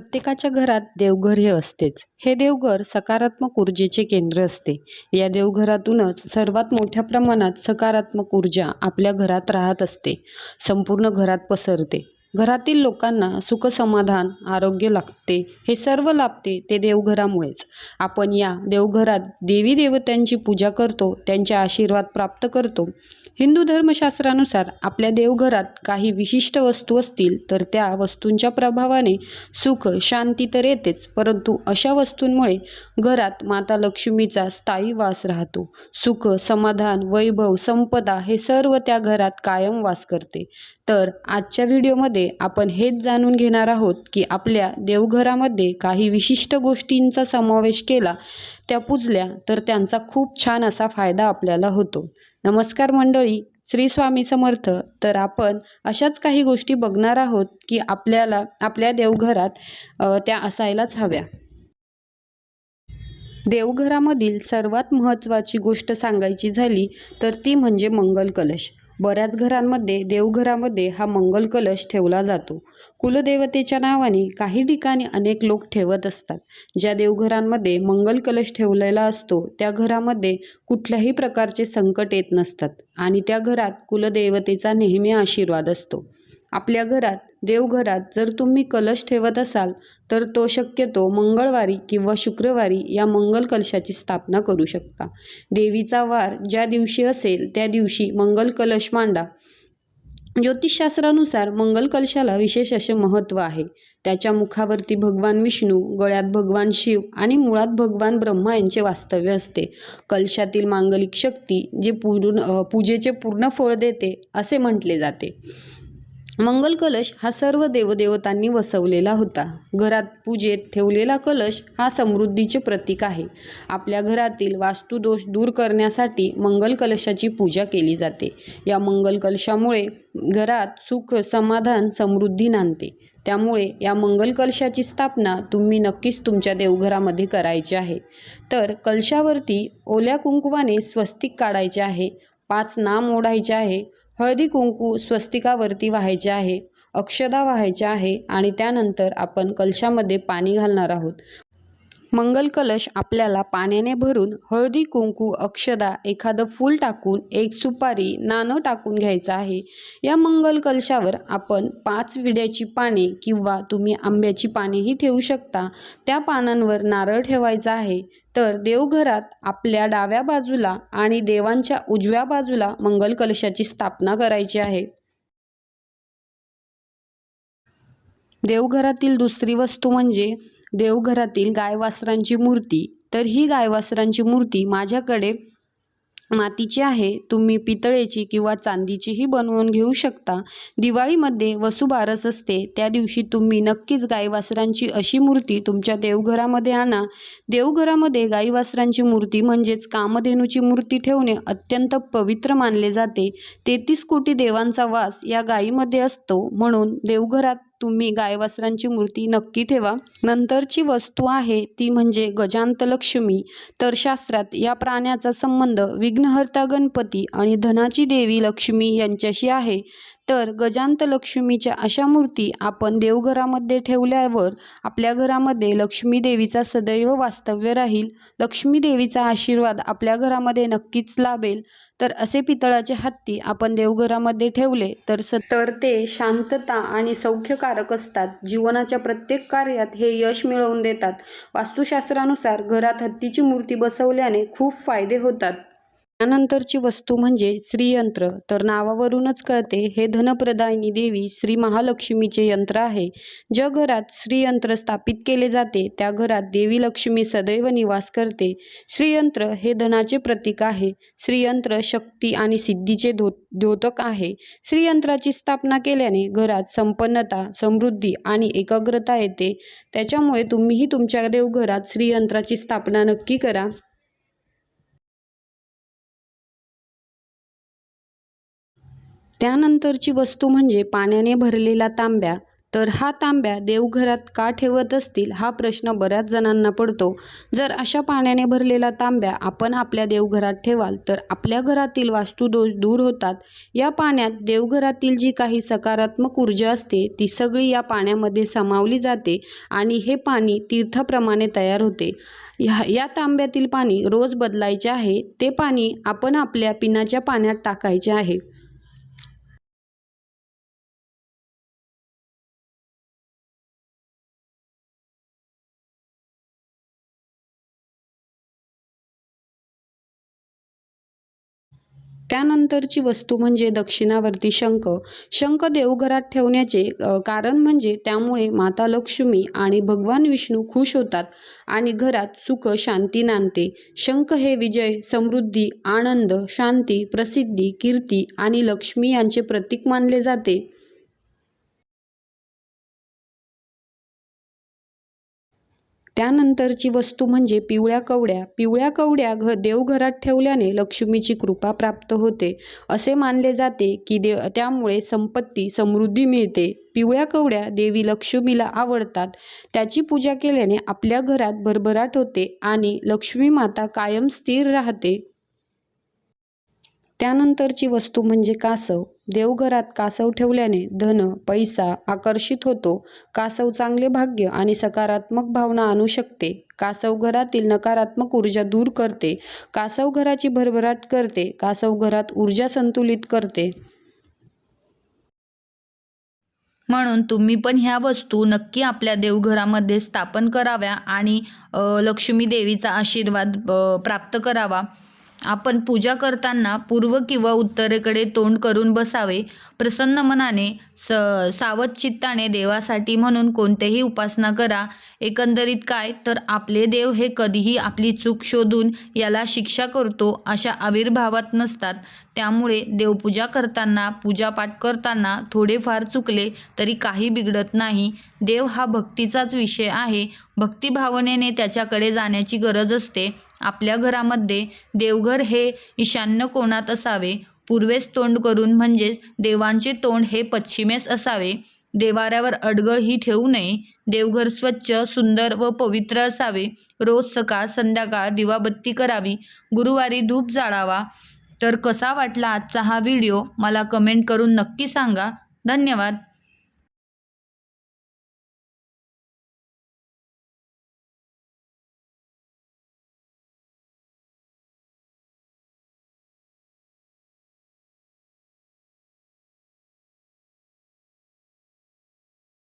प्रत्येकाच्या घरात देवघर हे असतेच. हे देवघर सकारात्मक ऊर्जेचे केंद्र असते. या देवघरातूनच सर्वात मोठ्या प्रमाणात सकारात्मक ऊर्जा आपल्या घरात राहत असते. संपूर्ण घरात पसरते. घरातील लोकांना सुखसमाधान आरोग्य लागते हे सर्व लाभते ते देवघरामुळेच. आपण या देवघरात देवी देवतांची पूजा करतो त्यांचे आशीर्वाद प्राप्त करतो. हिंदू धर्मशास्त्रानुसार आपल्या देवघरात काही विशिष्ट वस्तू असतील तर त्या वस्तूंच्या प्रभावाने सुख शांती तर येतेच परंतु अशा वस्तूंमुळे घरात माता लक्ष्मीचा स्थायी वास राहतो. सुख समाधान वैभव संपदा हे सर्व त्या घरात कायम वास करते. तर आजच्या व्हिडिओमध्ये आपण हेच जाणून घेणार आहोत की आपल्या देवघरामध्ये काही विशिष्ट गोष्टींचा समावेश केला त्या पुजल्या तर त्यांचा खूप छान असा फायदा आपल्याला होतो. नमस्कार मंडळी श्री स्वामी समर्थ. तर आपण अशाच काही गोष्टी बघणार आहोत की आपल्याला आपल्या देवघरात त्या असायलाच हव्या. देवघरामधील सर्वात महत्त्वाची गोष्ट सांगायची झाली तर ती म्हणजे मंगल कलश बऱ्याच घरांमध्ये देवघरामध्ये हा मंगल कलश ठेवला जातो. कुलदेवतेच्या नावाने काही ठिकाणी अनेक लोक ठेवत असतात. ज्या देवघरांमध्ये मंगल कलश ठेवलेला असतो त्या घरामध्ये कुठल्याही प्रकारचे संकट येत नसतात आणि त्या घरात कुलदेवतेचा नेहमी आशीर्वाद असतो. आपल्या घरात देवघरात जर तुम्ही कलश ठेवत असाल तर तो शक्यतो मंगळवारी किंवा शुक्रवारी या मंगल कलशाची स्थापना करू शकता. देवीचा वार ज्या दिवशी असेल त्या दिवशी मंगल कलश मांडा. ज्योतिषशास्त्रानुसार मंगल कलशाला विशेष असे महत्त्व आहे. त्याच्या मुखावरती भगवान विष्णू गळ्यात भगवान शिव आणि मुळात भगवान ब्रह्मा यांचे वास्तव्य असते. कलशातील मांगलिक शक्ती जे पूर्ण पूजेचे पूर्ण फळ देते असे म्हटले जाते. मंगल कलश हा सर्व देवदेवतांनी वसवलेला होता. घरात पूजेत ठेवलेला कलश हा समृद्धीचे प्रतीक आहे. आपल्या घरातील वास्तुदोष दूर करण्यासाठी मंगल कलशाची पूजा केली जाते. या मंगल कलशामुळे घरात सुख समाधान समृद्धी नांदते. त्यामुळे या मंगल कलशाची स्थापना तुम्ही नक्कीच तुमच्या देवघरामध्ये करायची आहे. तर कलशावरती ओल्या कुंकुवाने स्वस्तिक काढायचे आहे. पाच नाम ओढायचे आहे. हळदी कुंकू स्वस्तिकावरती व्हायचे आहे अक्षदा व्हायच्या आहे आणि त्यानंतर आपण कलशामध्ये पाणी घालणार आहोत. मंगल कलश आपल्याला पाण्याने भरून हळदी कुंकू अक्षदा एखादं फूल टाकून एक सुपारी नाणं टाकून घ्यायचं आहे. या मंगल कलशावर आपण पाच विड्याची पाने किंवा तुम्ही आंब्याची पानेही ठेवू शकता. त्या पानांवर नारळ ठेवायचा आहे. तर देवघरात आपल्या डाव्या बाजूला आणि देवांच्या उजव्या बाजूला मंगल कलशाची स्थापना करायची आहे. देवघरातील दुसरी वस्तू म्हणजे देवघरातील गायवासरांची मूर्ती. तर ही गायवासरांची मूर्ती माझ्याकडे मातीची आहे तुम्ही पितळेची किंवा चांदीचीही बनवून घेऊ शकता. दिवाळीमध्ये वसुबारस असते. त्या दिवशी तुम्ही नक्कीच गाईवासरांची अशी मूर्ती तुमच्या देवघरामध्ये आणा. देवघरामध्ये गाईवासरांची मूर्ती म्हणजेच कामधेनूची मूर्ती ठेवणे अत्यंत पवित्र मानले जाते. तेहतीस कोटी देवांचा वास या गायीमध्ये असतो. म्हणून देवघरात तुम्ही गायवासरांची मूर्ती नक्की ठेवा. नंतरची वस्तू आहे ती म्हणजे गजांत लक्ष्मी तर शास्त्रात या प्राण्याचा संबंध विघ्नहर्ता गणपती आणि धनाची देवी लक्ष्मी यांच्याशी आहे. तर गजांत लक्ष्मीच्या अशा मूर्ती आपण देवघरामध्ये ठेवल्यावर आपल्या घरामध्ये लक्ष्मी देवीचा सदैव वास्तव्य राहील. लक्ष्मी देवीचा आशीर्वाद आपल्या घरामध्ये नक्कीच लाभेल. तर असे पितळाचे हत्ती आपण देवघरामध्ये ठेवले तर स तर ते शांतता आणि सौख्यकारक असतात. जीवनाच्या प्रत्येक कार्यात हे यश मिळवून देतात. वास्तुशास्त्रानुसार घरात हत्तीची मूर्ती बसवल्याने खूप फायदे होतात. त्यानंतरची वस्तू म्हणजे श्रीयंत्र. तर नावावरूनच कळते हे धनप्रदायिनी देवी श्री महालक्ष्मीचे यंत्र आहे. ज्या घरात श्रीयंत्र स्थापित केले जाते त्या घरात देवी लक्ष्मी सदैव निवास करते. श्रीयंत्र हे धनाचे प्रतीक आहे. श्रीयंत्र शक्ती आणि सिद्धीचे धो द्योतक आहे. श्रीयंत्राची स्थापना केल्याने घरात संपन्नता समृद्धी आणि एकाग्रता येते. त्याच्यामुळे तुम्हीही तुमच्या देवघरात श्रीयंत्राची स्थापना नक्की करा. त्यानंतरची वस्तू म्हणजे पाण्याने भरलेला तांब्या. तर हा तांब्या देवघरात का ठेवत असतील हा प्रश्न बऱ्याच जणांना पडतो. जर अशा पाण्याने भरलेला तांब्या आपण आपल्या देवघरात ठेवाल तर आपल्या घरातील वास्तुदोष दूर होतात. या पाण्यात देवघरातील जी काही सकारात्मक ऊर्जा असते ती सगळी या पाण्यामध्ये सामावली जाते आणि हे पाणी तीर्थाप्रमाणे तयार होते. ह्या या तांब्यातील पाणी रोज बदलायचे आहे ते पाणी आपण आपल्या पिण्याच्या पाण्यात टाकायचे आहे. त्यानंतरची वस्तू म्हणजे दक्षिणावर्ती शंख. शंख देवघरात ठेवण्याचे कारण म्हणजे त्यामुळे माता लक्ष्मी आणि भगवान विष्णू खुश होतात आणि घरात सुख शांती नांदते. शंख हे विजय समृद्धी आनंद शांती प्रसिद्धी कीर्ती आणि लक्ष्मी यांचे प्रतीक मानले जाते. त्यानंतरची वस्तू म्हणजे पिवळ्या कवड्या. पिवळ्या कवड्या घ देवघरात ठेवल्याने लक्ष्मीची कृपा प्राप्त होते. असे मानले जाते की देव त्यामुळे संपत्ती समृद्धी मिळते. पिवळ्या कवड्या देवी लक्ष्मीला आवडतात. त्याची पूजा केल्याने आपल्या घरात भरभराट होते आणि लक्ष्मी माता कायम स्थिर राहते. त्यानंतरची वस्तू म्हणजे कासव. देवघरात कासव ठेवल्याने धन पैसा आकर्षित होतो. कासव चांगले भाग्य आणि सकारात्मक भावना आणू शकते. कासव घरातील नकारात्मक ऊर्जा दूर करते. कासव घराची भरभराट करते. कासव घरात ऊर्जा संतुलित करते. म्हणून तुम्ही पण ह्या वस्तू नक्की आपल्या देवघरामध्ये स्थापन कराव्या आणि लक्ष्मी देवीचा आशीर्वाद प्राप्त करावा. आपण पूजा करताना पूर्व किंवा उत्तरेकडे तोंड करून बसावे प्रसन्न मनाने स सावध चित्ताने देवासाठी म्हणून कोणतेही उपासना करा. एकंदरीत काय? तर आपले देव हे कधीही आपली चूक शोधून याला शिक्षा करतो अशा आविर्भावात नसतात. त्यामुळे देवपूजा करताना पूजापाठ करताना थोडेफार चुकले तरी काही बिघडत नाही. देव हा भक्तीचाच विषय आहे. भक्तिभावनेने त्याच्याकडे जाण्याची गरज असते. आपल्या घरामध्ये देवघर हे ईशान्य कोणात असावे? पूर्वेस तोंड करून म्हणजेच देवांचे तोंड हे पश्चिमेस असावे. देवाऱ्यावर अडगळ ही ठेवू नये. देवघर स्वच्छ सुंदर व पवित्र असावे. रोज सकाळ संध्याकाळ दिवाबत्ती करावी. गुरुवारी धूप जाळावा. तर कसा वाटला आजचा हा व्हिडिओ? मला कमेंट करून नक्की सांगा. धन्यवाद.